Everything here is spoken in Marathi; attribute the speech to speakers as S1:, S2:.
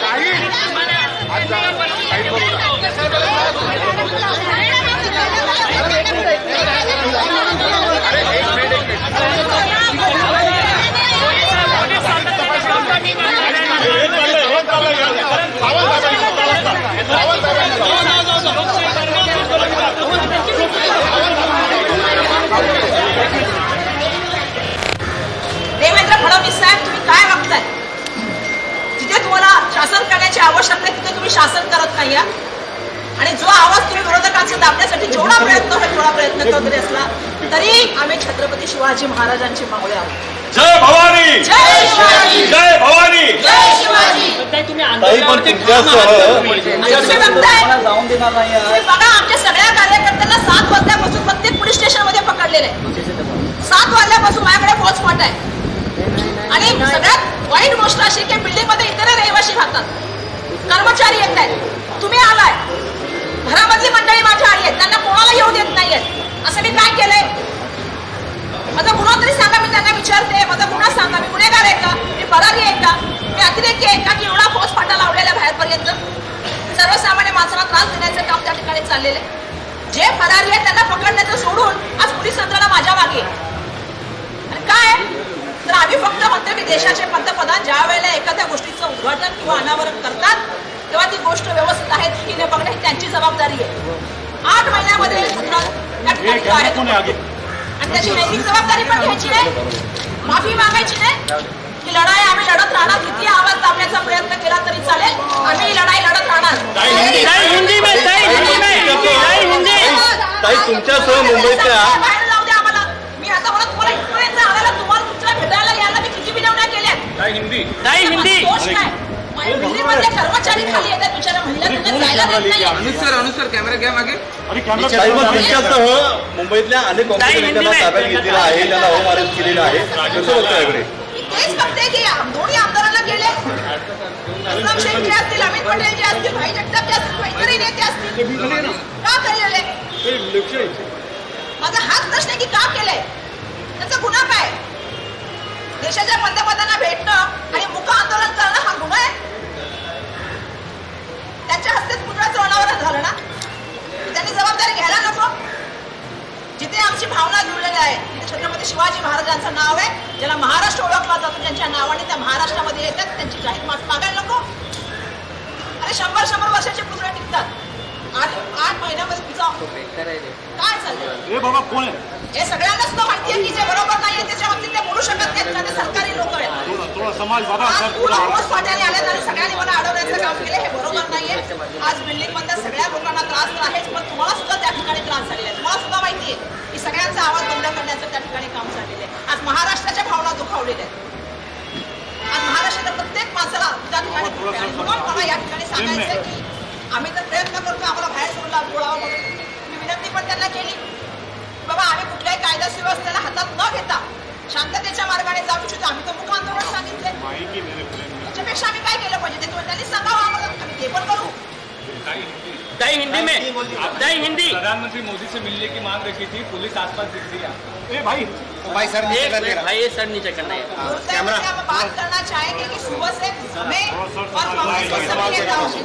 S1: काही करत नाही. आणि जो आवाज तुम्ही विरोधकांचा दाबण्यासाठी जेवढा प्रयत्न होईल तेवढा प्रयत्न करत जरी असला तरी आम्ही छत्रपती शिवाजी महाराजांचे मावळे आहोत.
S2: जय भवानी!
S1: जय शिवाजी!
S2: जय भवानी!
S1: जय शिवाजी! तुम्ही बघताय
S3: जाऊन देणार नाही
S1: तुम्ही बघा आमच्या सगळ्या कार्यकर्त्यांना का मी अतिरेकी आहे. का की एवढा फौज फाटा लावलेला बाहेरपर्यंत सर्वसामान्य माणसाला त्रास देण्याचं काम त्या ठिकाणी चाललेलं जे फरारी आहे त्यांना पकडण्याचं सोडून आज पोलीस यंत्रणा माझ्या मागे. आणि काय तर आम्ही फक्त म्हणतो की देशाचे पंतप्रधान ज्या वेळेला एखाद्या गोष्टीचं उद्घाटन किंवा अनावरण करतात तेव्हा ती गोष्ट व्यवस्थित आहे की नाही बघणं ही त्यांची जबाबदारी आहे. आठ महिन्यामध्ये हे सूत्र त्या ठिकाणी आणि त्याची नैतिक जबाबदारी पण घ्यायची नाही. माफी मागायची नाही. ही लढाई आम्ही लढत राहणार. किती आवाज दाबण्याचा प्रयत्न केला तरी चालेल. आम्ही ही लढाई लढत राहणार.
S3: ताई तुमच्यासह मुंबईतल्या
S1: बाहेर जाऊ द्या आम्हाला. मी आता म्हणत तुम्हाला इथपर्यंत आणायला तुम्हाला तुमच्या भेटायला यायला मी किती विनवण्या केल्या.
S2: जय हिंदी.
S4: हिंदी.
S1: दोष काय माझ्या दिल्लीमधले कर्मचारी खाली येतात. बिचारा महिला त्यांना जायला देत नाही
S5: अनुसर अनुसर. कॅमेरा घ्या मागे.
S3: तुमच्यासह मुंबईतल्या अनेक काँग्रेस नेत्यांना ताब्यात घेतलेलं आहे. त्यांना होम अरेस्ट केलेलं आहे. कसं बघता याकडे?
S1: मी तेच बघते की दोन्ही आमदारांना गेले. असलम शेख जे असतील अमित पटेल जे असतील भाई जगताप जे असतील इतरही नेते असतील. का केलेले? माझा हाच प्रश्न आहे की का केलंय त्याचा गुन्हा काय? देशाच्या पंतप्रधानांना भेटणं आणि मुख आंदोलन करणं हा गुन्हा आहे? छत्रपती शिवाजी महाराजांचं नाव आहे. ज्याला महाराष्ट्र ओळखला जातो ज्यांच्या नावाने त्या महाराष्ट्रामध्ये येतात. त्यांची जाहीर माफी मागायला नको. अरे शंभर शंभर वर्षाचे पुतळे टिकतात आठ आठ महिन्यामध्ये तुझा काय चाललंय?
S2: ए बाबा कोण आहे?
S1: हे सगळ्यांनाच तर माहितीये की जे बरोबर नाहीये त्याच्या बाबतीत ते बोलू शकत नाहीत ते सरकारी लोक आहेत.
S2: थोडा थोडा समाज बाबा
S1: आले आणि सगळ्यांनी मला अडवण्याचं काम केलं हे बरोबर नाहीये आज बिल्डिंग मधल्या सगळ्या लोकांना त्रास तर आहेच पण तुम्हाला सुद्धा त्या ठिकाणी त्रास झालेला आहे तुम्हाला सुद्धा माहितीये की सगळ्यांचा आवाज बंद करण्याचं त्या ठिकाणी काम झालेलं आहे आज महाराष्ट्राच्या भावना दुखावलेल्या आहेत आज महाराष्ट्राच्या प्रत्येक माणसाला त्या ठिकाणी दुःख आहे. आणि म्हणून मला या ठिकाणी सांगायचं की आम्ही तर प्रयत्न करतो आम्हाला बाहेर सोडला बोलावं म्हणून. मी विनंती पण त्यांना केली. बाबा आम्ही कुठल्याही कायदा सुव्यवस्थेला हातात न घेता शांततेच्या मार्गाने जाऊ इच्छितो. आम्ही तर मुख आंदोलन सांगितले. त्याच्यापेक्षा आम्ही काय केलं पाहिजे? ते तुम्ही त्यांनी सांगावं आम्हाला. आम्ही ते पण करू.
S4: जय हिंदी में। बताई हिंदी।
S2: प्रधानमंत्री मोदी से मिलने की मांग रखी थी पुलिस आसपास दिख रही है। ए भाई
S5: भाई सर
S4: कर मिनट भाई ये सर नीचे करना है
S1: कैमरा। हम बात करना चाहेंगे कि सुबह से मैं और कांग्रेस के सभी नेताओं से